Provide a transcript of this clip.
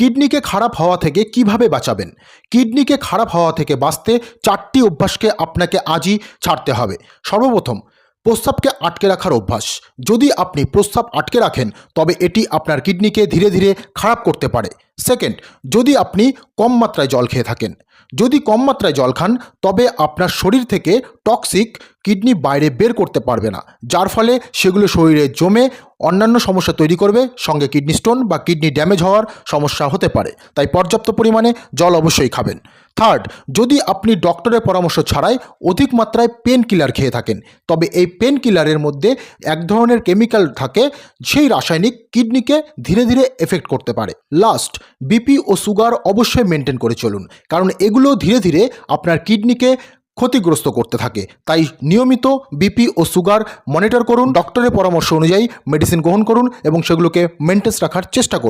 কিডনিকে খারাপ হওয়া থেকে কীভাবে বাঁচাবেন? কিডনিকে খারাপ হওয়া থেকে বাঁচতে চারটি অভ্যাসকে আপনাকে আজই ছাড়তে হবে। সর্বপ্রথম, প্রস্রাবকে আটকে রাখার অভ্যাস। যদি আপনি প্রস্রাব আটকে রাখেন, তবে এটি আপনার কিডনিকে ধীরে ধীরে খারাপ করতে পারে। সেকেন্ড, যদি আপনি কম মাত্রায় জল খেয়ে থাকেন। যদি কম মাত্রায় জল খান, তবে আপনার শরীর থেকে টক্সিক কিডনি বাইরে বের করতে পারবে না, যার ফলে সেগুলো শরীরে জমে অন্যান্য সমস্যা তৈরি করবে, সঙ্গে কিডনি স্টোন বা কিডনি ড্যামেজ হওয়ার সমস্যা হতে পারে। তাই পর্যাপ্ত পরিমাণে জল অবশ্যই খাবেন। থার্ড, যদি আপনি ডক্টরের পরামর্শ ছাড়াই অধিক মাত্রায় পেন কিলার খেয়ে থাকেন, তবে এই পেন কিলারের মধ্যে এক ধরনের কেমিক্যাল থাকে, সেই রাসায়নিক কিডনিকে ধীরে ধীরে এফেক্ট করতে পারে। লাস্ট, বিপি ও সুগার অবশ্যই মেনটেন করে চলুন, কারণ এগুলো ধীরে ধীরে আপনার কিডনিকে ক্ষতিগ্রস্ত করতে থাকে। তাই নিয়মিত বিপি ও সুগার মনিটর করুন। ডক্টরের পরামর্শ অনুযায়ী মেডিসিন গ্রহণ করুন এবং সেগুলোকে মেনটেন্স রাখার চেষ্টা করুন।